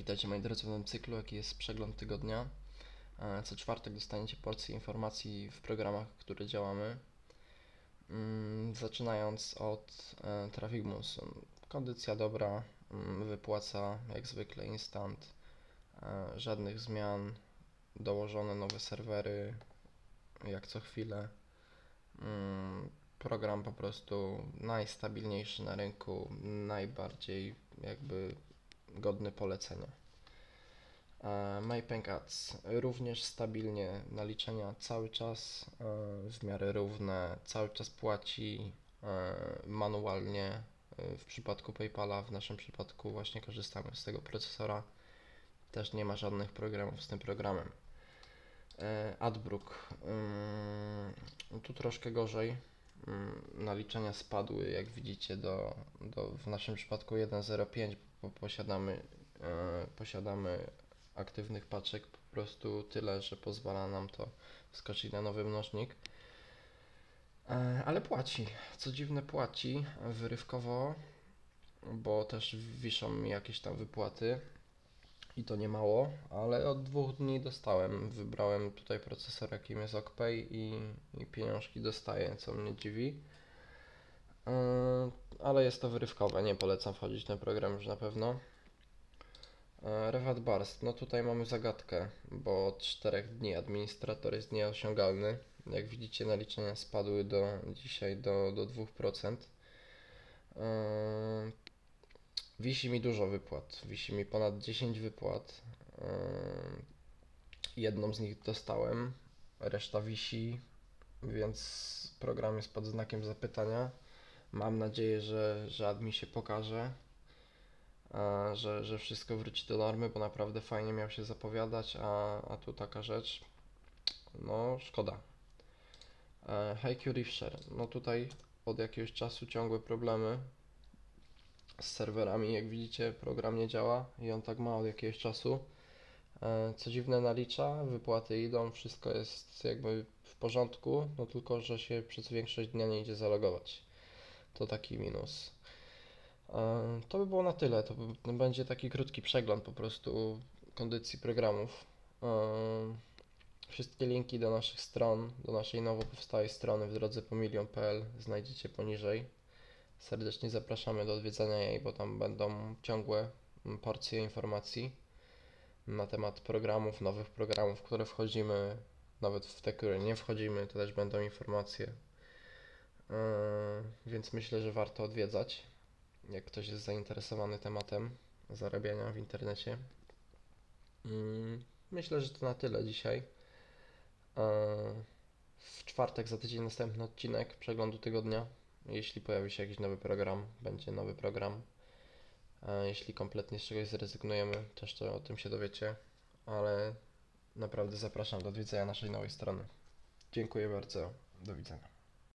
Witajcie moi drodzy w nowym cyklu, jaki jest przegląd tygodnia. E, Co czwartek dostaniecie porcję informacji w programach, które działamy. Mm, Zaczynając od e, Traffic Moose. Kondycja dobra, mm, wypłaca jak zwykle instant, e, żadnych zmian, dołożone nowe serwery jak co chwilę. Mm, Program po prostu najstabilniejszy na rynku, najbardziej jakby godny polecenia. E, Maybank Ads również stabilnie naliczenia cały czas e, w miarę równe, cały czas płaci e, manualnie. W przypadku PayPala, w naszym przypadku właśnie korzystamy z tego procesora. Też nie ma żadnych programów z tym programem. Adbrook. ym, Tu troszkę gorzej. Ym, Naliczenia spadły, jak widzicie, do, do w naszym przypadku 1.05, bo posiadamy, e, posiadamy aktywnych paczek po prostu tyle, że pozwala nam to wskoczyć na nowy mnożnik. E, Ale płaci. Co dziwne, płaci wyrywkowo, bo też wiszą mi jakieś tam wypłaty i to nie mało, ale od dwóch dni dostałem. Wybrałem tutaj procesor, jakim jest OkPay i, i pieniążki dostaję, co mnie dziwi. Yy, ale jest to wyrywkowe, nie polecam wchodzić ten program już na pewno. Yy, Revat Barst, no tutaj mamy zagadkę, bo od 4 dni administrator jest nieosiągalny. Jak widzicie naliczenia spadły do dzisiaj do, do 2%. Yy, Wisi mi dużo wypłat, wisi mi ponad 10 wypłat. Yy, Jedną z nich dostałem, reszta wisi, więc program jest pod znakiem zapytania. Mam nadzieję, że, że admin się pokaże, że, że wszystko wróci do normy, bo naprawdę fajnie miał się zapowiadać, a, a tu taka rzecz, no szkoda. E, HiQ Reefshare, no tutaj od jakiegoś czasu ciągłe problemy z serwerami, jak widzicie program nie działa i on tak ma od jakiegoś czasu. E, Co dziwne nalicza, wypłaty idą, wszystko jest jakby w porządku, no tylko, że się przez większość dnia nie idzie zalogować. To taki minus. E, To by było na tyle. To będzie taki krótki przegląd po prostu kondycji programów. E, Wszystkie linki do naszych stron, do naszej nowo powstałej strony w drodze po milion.pl znajdziecie poniżej. Serdecznie zapraszamy do odwiedzania jej, bo tam będą ciągłe porcje informacji na temat programów, nowych programów, w które wchodzimy, nawet w te, które nie wchodzimy, to też będą informacje. Yy, Więc myślę, że warto odwiedzać, jak ktoś jest zainteresowany tematem zarabiania w internecie. Yy, Myślę, że to na tyle dzisiaj. Yy, W czwartek za tydzień następny odcinek przeglądu tygodnia. Jeśli pojawi się jakiś nowy program, będzie nowy program. Jeśli kompletnie z czegoś zrezygnujemy, też to o tym się dowiecie, ale naprawdę zapraszam do odwiedzenia naszej nowej strony. Dziękuję bardzo. Do widzenia.